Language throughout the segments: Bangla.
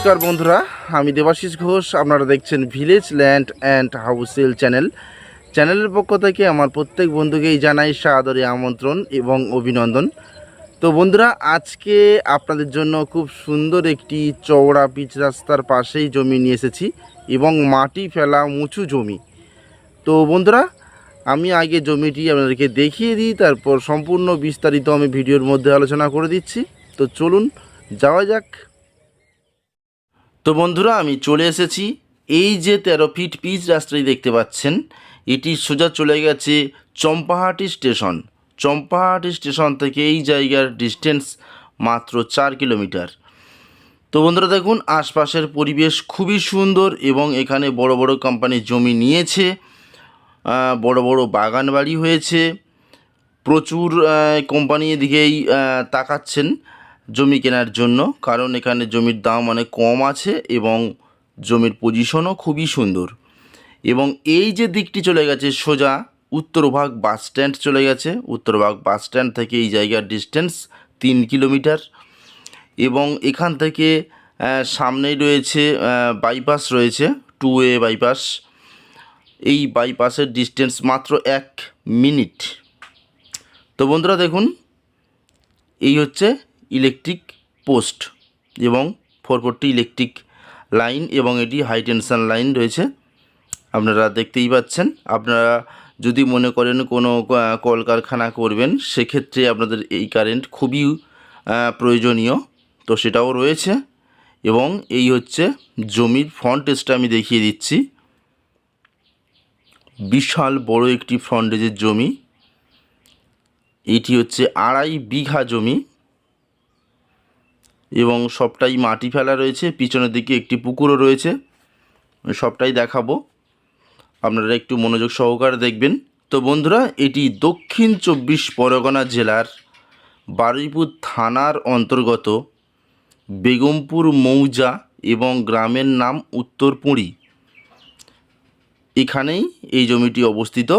নমস্কার বন্ধুরা, আমি দেবাশিস ঘোষ, আপনারা দেখছেন ভিলেজ ল্যান্ড অ্যান্ড হাউসেল চ্যানেল চ্যানেলের পক্ষ থেকে আমার প্রত্যেক বন্ধুকেই জানাই সাদরে আমন্ত্রণ এবং অভিনন্দন। তো বন্ধুরা, আজকে আপনাদের জন্য খুব সুন্দর একটি চওড়া পিচ রাস্তার পাশেই জমি নিয়ে এসেছি এবং মাটি ফেলা উঁচু জমি। তো বন্ধুরা, আমি আগে জমিটি আপনাদেরকে দেখিয়ে দিই, তারপর সম্পূর্ণ বিস্তারিত আমি ভিডিওর মধ্যে আলোচনা করে দিচ্ছি। তো চলুন, যাওয়া যাক। তো বন্ধুরা, আমি চলে এসেছি। এই যে তেরো ফিট পিচ রাস্তাটি দেখতে পাচ্ছেন, এটি সোজা চলে গেছে চম্পাহাটি স্টেশন। চম্পাহাটি স্টেশন থেকে এই জায়গার ডিস্টেন্স মাত্র চার কিলোমিটার তো বন্ধুরা, দেখুন, আশপাশের পরিবেশ খুবই সুন্দর এবং এখানে বড় বড় কোম্পানির জমি নিয়েছে বড় বড় বাগান বাড়ি হয়েছে। প্রচুর কোম্পানি এদিকেই তাকাচ্ছেন। জমি কেনার জন্য, কারণ এখানে জমির দাম অনেক কম আছে এবং জমির পজিশনও খুবই সুন্দর। এবং এই যে দিকটি চলে গেছে সোজা উত্তরভাগ বাস স্ট্যান্ড চলে গেছে। উত্তরভাগ বাস স্ট্যান্ড থেকে এই জায়গার ডিস্টেন্স তিন কিলোমিটার এবং এখান থেকে সামনেই রয়েছে বাইপাস রয়েছে টু ওয়ে বাইপাস এই বাইপাসের ডিস্টেন্স মাত্র এক মিনিট তো বন্ধুরা দেখুন, এই হচ্ছে ইলেকট্রিক পোস্ট এবং ফোর ফোরটি ইলেকট্রিক লাইন এবং এটি হাই টেনশন লাইন রয়েছে। আপনারা দেখতেই পাচ্ছেন। আপনারা যদি মনে করেন কোনো কলকারখানা করবেন, সেক্ষেত্রে আপনাদের এই কারেন্ট খুবই প্রয়োজনীয়। তো সেটাও রয়েছে এবং এই হচ্ছে জমির ফ্রন্টেজটা আমি দেখিয়ে দিচ্ছি। বিশাল বড় একটি ফ্রন্টেজের জমি। এটি হচ্ছে আড়াই বিঘা জমি। এবং সবটাই মাটি ফেলা রয়েছে, পিছনের দিকে একটি পুকুরও রয়েছে। সবটাই দেখাবো। আপনারা একটু মনোযোগ সহকারে দেখবেন। তো বন্ধুরা, এটি দক্ষিণ চব্বিশ পরগনা জেলার বারুইপুর থানার অন্তর্গত বেগমপুর মৌজা এবং গ্রামের নাম উত্তরপুঁড়ি। এখানেই এই জমিটি অবস্থিত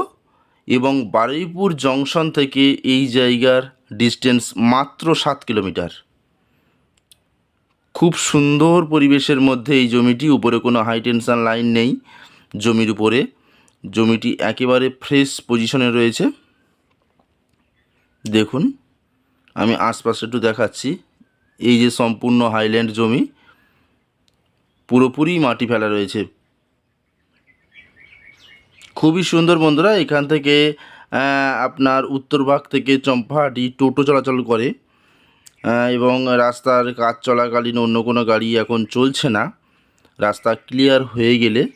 এবং বারুইপুর জংশন থেকে এই জায়গার ডিস্টেন্স মাত্র সাত কিলোমিটার। খুব সুন্দর পরিবেশের মধ্যে এই জমিটি, উপরে কোনো হাই টেনশান লাইন নেই জমির উপরে। জমিটি একেবারে ফ্রেশ পজিশনে রয়েছে। দেখুন, আমি আশপাশে একটু দেখাচ্ছি। এই যে সম্পূর্ণ হাইল্যান্ড জমি, পুরোপুরি মাটি ফেলা রয়েছে। খুবই সুন্দর বন্ধুরা, এখান থেকে আপনার উত্তরভাগ থেকে চম্পাহাটি টোটো চলাচল করে। এবং রাস্তার কাজ চলাকালীন অন্য কোনো গাড়ি এখন চলছে না। রাস্তা ক্লিয়ার হয়ে গেলে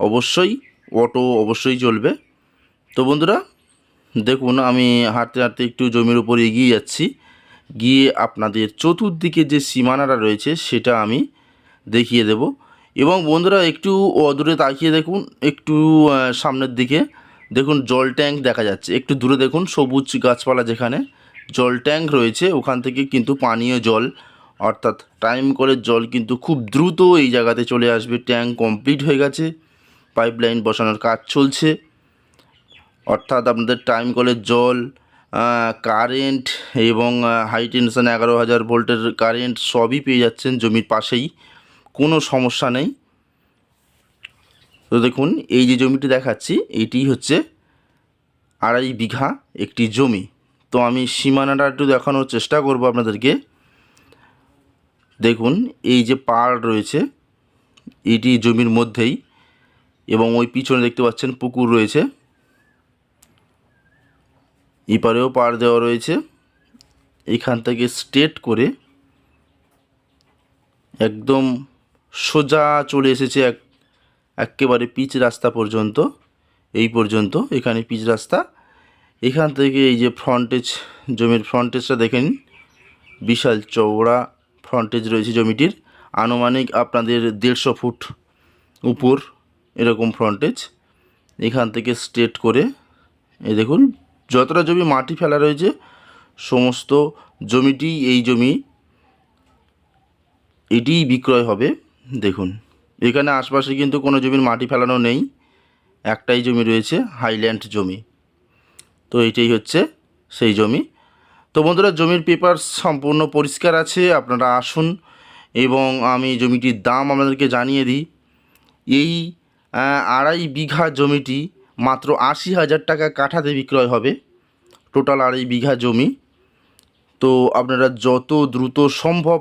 অবশ্যই অটো অবশ্যই চলবে। তো বন্ধুরা, দেখুন, আমি হাঁটতে হাঁটতে একটু জমির উপর এগিয়ে যাচ্ছি। গিয়ে আপনাদের চতুর্দিকে যে সীমানাটা রয়েছে, সেটা আমি দেখিয়ে দেব। এবং বন্ধুরা, একটু অদূরে তাকিয়ে দেখুন, একটু সামনের দিকে। দেখুন, জল ট্যাঙ্ক দেখা যাচ্ছে। একটু দূরে দেখুন, সবুজ গাছপালা যেখানে। জল ট্যাঙ্ক রয়েছে, ওখান থেকে কিন্তু পানীয় জল, অর্থাৎ টাইম কলের জল কিন্তু খুব দ্রুত এই জায়গাতে চলে আসবে। ট্যাঙ্ক কমপ্লিট হয়ে গেছে পাইপলাইন বসানোর কাজ চলছে। অর্থাৎ আপনাদের টাইম কলের জল কারেন্ট এবং হাই টেনশন এগারো হাজার ভোল্টের কারেন্ট সবই পেয়ে যাচ্ছেন জমির পাশেই, কোনো সমস্যা নেই। তো দেখুন, এই যে জমিটি দেখাচ্ছি, এটি হচ্ছে আড়াই বিঘা একটি জমি। তো আমি সীমানাটা একটু দেখানোর চেষ্টা করব আপনাদেরকে। দেখুন, এই যে পাড় রয়েছে, এটি জমির মধ্যেই এবং ওই পিছনে দেখতে পাচ্ছেন পুকুর রয়েছে। এপারেও পাড় দেওয়া রয়েছে। এখান থেকে স্ট্রেট করে একদম সোজা চলে এসেছে এক, একেবারে পিচ রাস্তা পর্যন্ত। এই পর্যন্ত এখানে পিচ রাস্তা এখান থেকে এই যে ফ্রন্টেজ জমির ফ্রন্টেজটা দেখেন। বিশাল চওড়া ফ্রন্টেজ রয়েছে জমিটির। আনুমানিক আপনাদের দেড়শো ফুট উপর এরকম ফ্রন্টেজ এখান থেকে স্ট্রেট করে, এই দেখুন, যতটা জমি মাটি ফেলা রয়েছে, সমস্ত জমিটি এই জমি, এটিই বিক্রয় হবে। দেখুন, এখানে আশপাশে কিন্তু কোনো জমির মাটি ফেলানো নেই। একটাই জমি রয়েছে হাইল্যান্ড জমি। তো এইটাই হচ্ছে সেই জমি। তো বন্ধুরা, জমির পেপার সম্পূর্ণ পরিষ্কার আছে, আপনারা আসুন এবং আমি জমিটির দাম আপনাদেরকে জানিয়ে দিই। এই আড়াই বিঘা জমিটি মাত্র আশি হাজার টাকা কাঠাতে বিক্রয় হবে। টোটাল আড়াই বিঘা জমি। তো আপনারা যত দ্রুত সম্ভব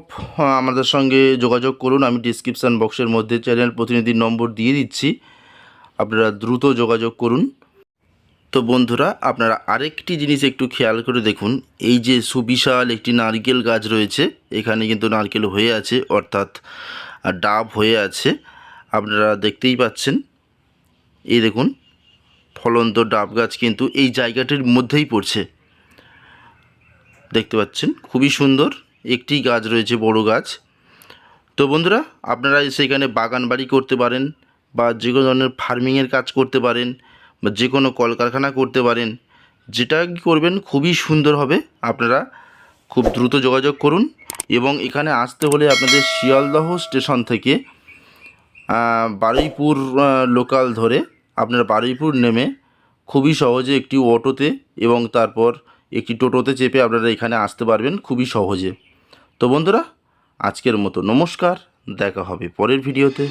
আমাদের সঙ্গে যোগাযোগ করুন। আমি ডিসক্রিপশান বক্সের মধ্যে চ্যানেল প্রতিনিধির নম্বর দিয়ে দিচ্ছি। আপনারা দ্রুত যোগাযোগ করুন। তো বন্ধুরা, আপনারা আরেকটি জিনিস একটু খেয়াল করে দেখুন। এই যে সুবিশাল একটি নারকেল গাছ রয়েছে, এখানে কিন্তু নারকেল হয়ে আছে, অর্থাৎ ডাব হয়ে আছে। আপনারা দেখতেই পাচ্ছেন। এই দেখুন, ফলন্ত ডাব গাছ কিন্তু এই জায়গাটির মধ্যেই পড়ছে। দেখতে পাচ্ছেন, খুবই সুন্দর একটি গাছ রয়েছে, বড় গাছ। তো বন্ধুরা, আপনারা সেখানে বাগান বাড়ি করতে পারেন বা যে কোনো ধরনের ফার্মিংয়ের কাজ করতে পারেন। বা যে কোনো কলকারখানা করতে পারেন, যেটা করবেন খুবই সুন্দর হবে। আপনারা খুব দ্রুত যোগাযোগ করুন এবং এখানে আসতে হলে আপনাদের শিয়ালদহ স্টেশন থেকে বারুইপুর লোকাল ধরে আপনারা বারুইপুর নেমে খুবই সহজে একটি অটোতে এবং তারপর একটি টোটোতে চেপে আপনারা এখানে আসতে পারবেন খুবই সহজে। তো বন্ধুরা, আজকের মতো নমস্কার, দেখা হবে পরের ভিডিওতে।